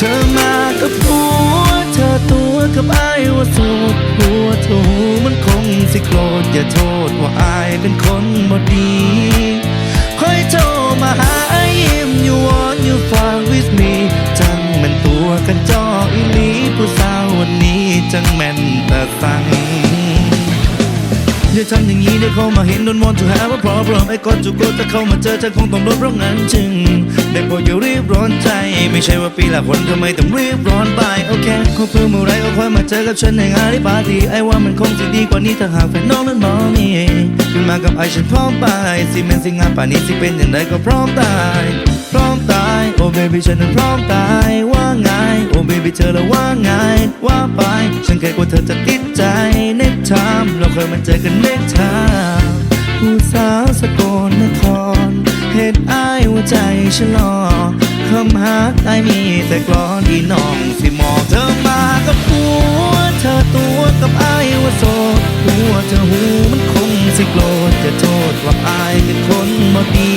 เธอมากับหัว เธอตัวกับอายว่าโสดหัวเธอมันคงสิโกรธอย่าโทษว่าอายเป็นคนบ่ดีคอยโทรมาหาไอยิ้มอยู่วอนอยู่ฟังวิสมีจังแม่นตัวกันจออีลีผู้สาววันนี้จังแม่น ทำอย่างนี้ได้เขามาเห็น don't want to have a problem ไอ้กอดจุกโกถ้าเข้ามาเจอจะคงต้องโดเพราะงั้นจึงได้โปรดอย่ารีบร้อนใจ ไม่ใช่ว่าปีละคนทำไมต้องรีบร้อนไปโอเคขอเพื่อเมื่อไรก็ค่อยมาเจอกับฉันในงานที่ปาร์ตี้ไอ้ว่ามันคงจะดีกว่านี้ถ้าหากแฟนน้องนั้นมองนี่ขึ้นมากับไอ้ฉันพร้อมไปสิแม่นสิงานป่านนี้สิเป็นอย่างไรก็พร้อมตายพร้อมตายโอ้เบบี้ฉันนั้นพร้อมตายว่าไงโอ้เบบี้เธอละว่าไงว่าไป ฉันแค่กลัวเธอจะติดใจเน็ ตไทม์เราเคยมาเจอกันเน็ตไทม์ผู้สาวสกลนครเหตุอายหัวใจฉันรอคำหักอายมีแต่กลอนอีน้องสิมองเธอมากับผัวเธอตัวกับอายว่าโสดหัวเธอหูมันคงสิโกรธจะโทษว่าอายเป็นคนบ่ดี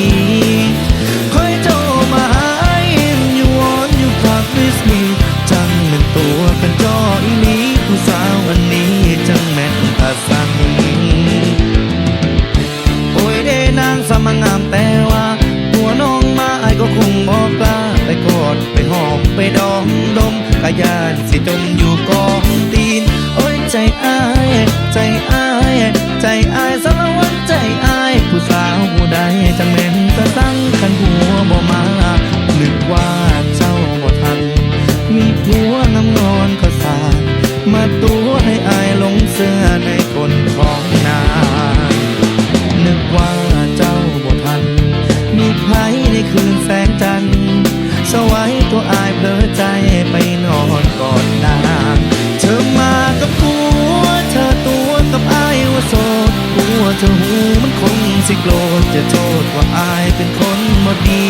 างามงามแต่ว่าหัวน้องมาไอายก็คงบอกกล้าไปกอดไปหอมไปดองดมกะยานสิจมอยู่กองตีน โอ้ยใจอายใจอายใจอายสารวัตรใจอายผู้สาวผู้ใดจังแม ตัวอายเพลอใจไปนอนกอดนางเธอมากับผัวเธอตัวกับอายว่าโสดผัวเธอหูมันคงสิโกรธจะโทษว่าอายเป็นคนบ่ดี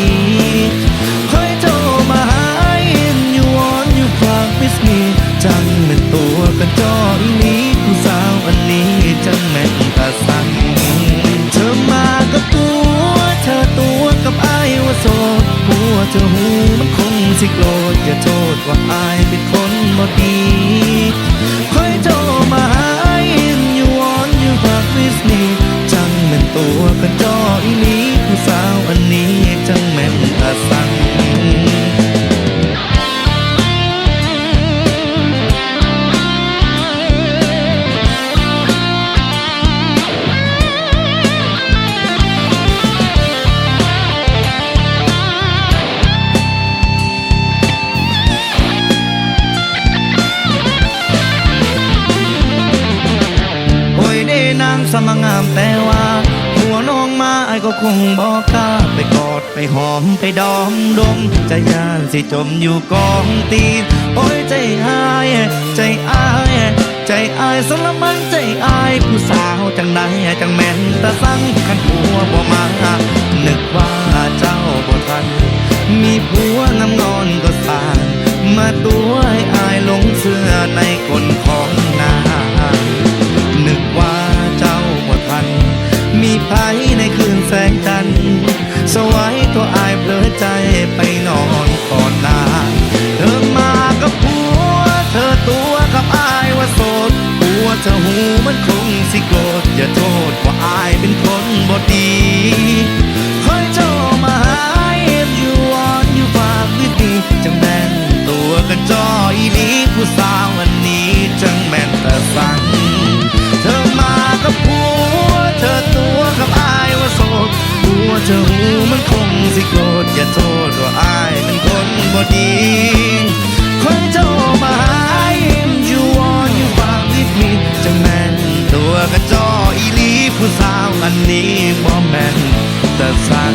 ว่าโสดผัวเธอหูมันคงสิโกรธอย่าโทษว่าอายเป็นคนบ่ดีคอยโทรมาหาอินอยู่วอนอยู่ฝากวิสนีจังแม่นตัวกันจออีหางสมงามแต่ว่า หัวน้องมาไอ้ก็คงบอกกล้าไปกอดไปหอมไปดอมดมใจยานสิจมอยู่กองตีน โอ้ยใจอายใจอายใจอายสละมันใจอายผู้สาวจังใดจังแม่นตะสังขันผัวบ่มานึกว่าเจ้าบ่ทัน มีผัวน้ำนอนก็สางมาตัวให้อายลง งสิโกรธอย่าโทษว่าอายเป็นคนบ่ดีคอยโทรมาหาเอ็มอยู่วอนอยู่ฝากวิธีจังแม่นตัวกันจออีหลีผู้สาวอันนี้จังแม่นแต่สั่งเธอมากับผัวเธอตัวกับอายว่าโสดผัวเธอหูมันคงสิโกรธอย่าโทษว่าอายเป็นคนบ่ดี อันนี้บ่แม่นแต่สั่ง